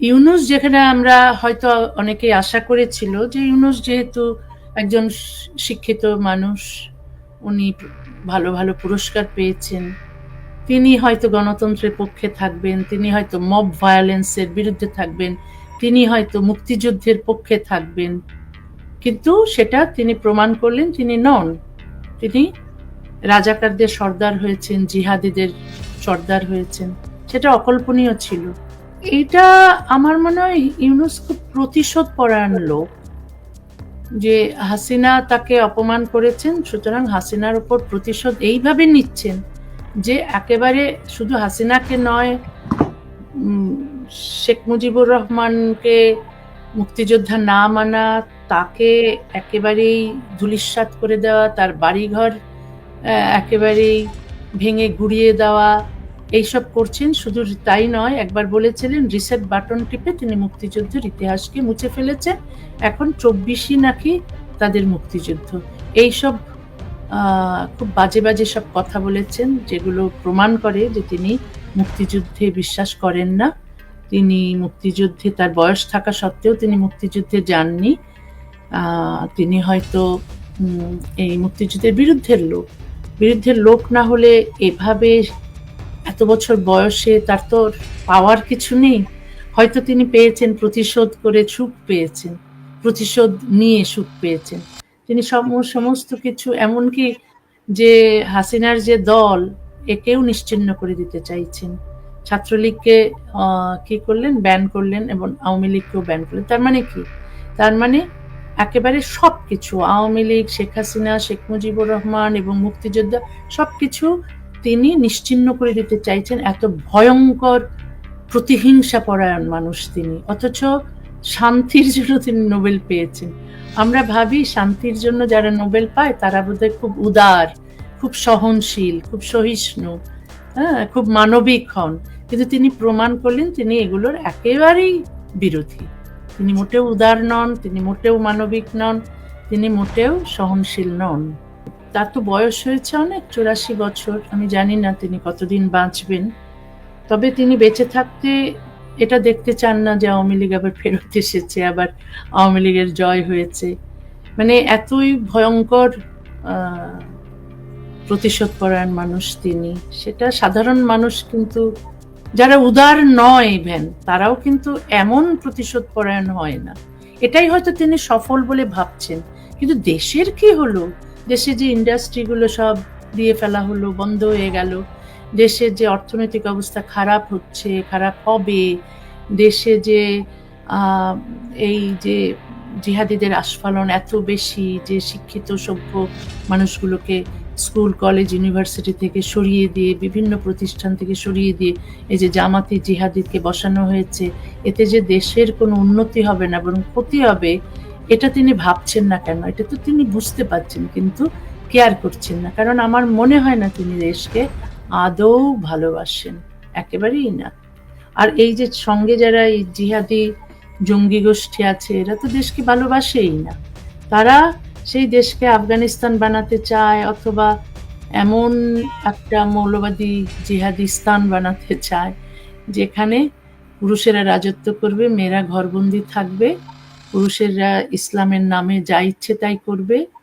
ইউনুস যেখানে আমরা হয়তো অনেকেই আশা করেছিল যে ইউনুস যেহেতু একজন শিক্ষিত মানুষ, উনি ভালো ভালো পুরস্কার পেয়েছেন। তিনি হয়তো গণতন্ত্রের পক্ষে থাকবেন, তিনি হয়তো মব ভায়োলেন্সের বিরুদ্ধে থাকবেন, তিনি হয়তো মুক্তিযুদ্ধের পক্ষে থাকবেন। কিন্তু সেটা তিনি প্রমাণ করলেন তিনি নন। তিনি রাজাকারদের সর্দার হয়েছেন, জিহাদিদের সর্দার হয়েছেন। সেটা অকল্পনীয় ছিল। এটা আমার মনে হয় ইউনেস্কো প্রতিশোধ পরায়ণ লোক, যে হাসিনা তাকে অপমান করেছেন, সুতরাং হাসিনার উপর প্রতিশোধ এইভাবে নিচ্ছেন যে একেবারে শুধু হাসিনাকে নয় শেখ মুজিবুর রহমানকে মুক্তিযোদ্ধা না মানা, তাকে একেবারেই ধুলিস্বাত করে দেওয়া, তার বাড়িঘর একেবারেই ভেঙে গুড়িয়ে দেওয়া এইসব করছেন, শুধু তাই নয়, একবার বলেছিলেন রিসেট বাটন টিপে তিনি মুক্তিযুদ্ধের ইতিহাসকে মুছে ফেলেছেন। এখন চব্বিশই নাকি তাদের মুক্তিযুদ্ধ। এইসব খুব বাজে বাজে সব কথা বলেছেন, যেগুলো প্রমাণ করে যে তিনি মুক্তিযুদ্ধে বিশ্বাস করেন না। তিনি মুক্তিযুদ্ধে, তার বয়স থাকা সত্ত্বেও তিনি মুক্তিযুদ্ধে যাননি। তিনি হয়তো এই মুক্তিযুদ্ধের বিরুদ্ধের লোক। বিরুদ্ধের লোক না হলে এভাবে এত বছর বয়সে তার তো পাওয়ার কিছু নেই। হয়তো তিনি পেয়েছেন, প্রতিশোধ করে সুখ পেয়েছেন, প্রতিশোধ নিয়ে সুখ পেয়েছেন। তিনি সম- সমস্ত কিছু, এমনকি যে হাসিনার যে দল, একেও নিশ্চিহ্ন করে দিতে চাইছেন। ছাত্রলীগকে কি করলেন? ব্যান করলেন এবং আওয়ামী লীগকেও ব্যান করলেন। তার মানে কি? তার মানে একেবারে সব কিছু আওয়ামী লীগ, শেখ হাসিনা, শেখ মুজিবুর রহমান এবং মুক্তিযোদ্ধা সব কিছু তিনি নিশ্চিহ্ন করে দিতে চাইছেন এত ভয়ঙ্কর প্রতিহিংসা পরায়ণ মানুষ তিনি। অথচ শান্তির জন্য তিনি নোবেল পেয়েছেন। আমরা ভাবি শান্তির জন্য যারা নোবেল পায়, তারা বোধহয় খুব উদার, খুব সহনশীল, খুব সহিষ্ণু হ্যাঁ খুব মানবিক হন। কিন্তু তিনি প্রমাণ করলেন তিনি এগুলোর একেবারেই বিরোধী। তিনি মোটেও উদার নন, তিনি মোটেও মানবিক নন, তিনি মোটেও সহনশীল নন। তার তো বয়স হয়েছে অনেক, চুরাশি বছর। আমি জানি না তিনি কতদিন বাঁচবেন। তবে তিনি বেঁচে থাকতে এটা দেখতে চান না যে আওয়ামী লীগ আবার ফেরত এসেছে, আবার আওয়ামী লীগের জয় হয়েছে। মানে এতই ভয়ঙ্কর প্রতিশোধ পরায়ণ মানুষ তিনি। সেটা সাধারণ মানুষ কিন্তু, যারা উদার নয় ইভেন তারাও কিন্তু এমন প্রতিশোধ পরায়ণ হয় না। এটাই হয়তো তিনি সফল বলে ভাবছেন। কিন্তু দেশের কি হলো? দেশে যে ইন্ডাস্ট্রিগুলো সব দিয়ে ফেলা হলো, বন্ধ হয়ে গেল, দেশের যে অর্থনৈতিক অবস্থা খারাপ হচ্ছে, খারাপ হবে, দেশে যে এই যে জিহাদিদের আস্ফালন এত বেশি যে শিক্ষিত, সভ্য মানুষগুলোকে স্কুল, কলেজ, ইউনিভার্সিটি থেকে সরিয়ে দিয়ে, বিভিন্ন প্রতিষ্ঠান থেকে সরিয়ে দিয়ে, এই যে জামাতি জিহাদিদকে বসানো হয়েছে, এতে যে দেশের কোনো উন্নতি হবে না, বরং ক্ষতি হবে এটা তিনি ভাবছেন না কেন? এটা তো তিনি বুঝতে পারছেন, কিন্তু কেয়ার করছেন না। কারণ আমার মনে হয় না তিনি দেশকে আদৌ ভালোবাসেন। একেবারেই না। আর এই যে সঙ্গে যারা এই জিহাদি জঙ্গি গোষ্ঠী আছে, এরা তো দেশকে ভালোবাসেই না। তারা সেই দেশকে আফগানিস্তান বানাতে চায় অথবা এমন একটা মৌলবাদী জিহাদি স্থান বানাতে চায়, যেখানে পুরুষেরা রাজত্ব করবে, মেয়েরা ঘরবন্দি থাকবে। পুরুষেরা ইসলামের নামে যা ইচ্ছে তাই করবে।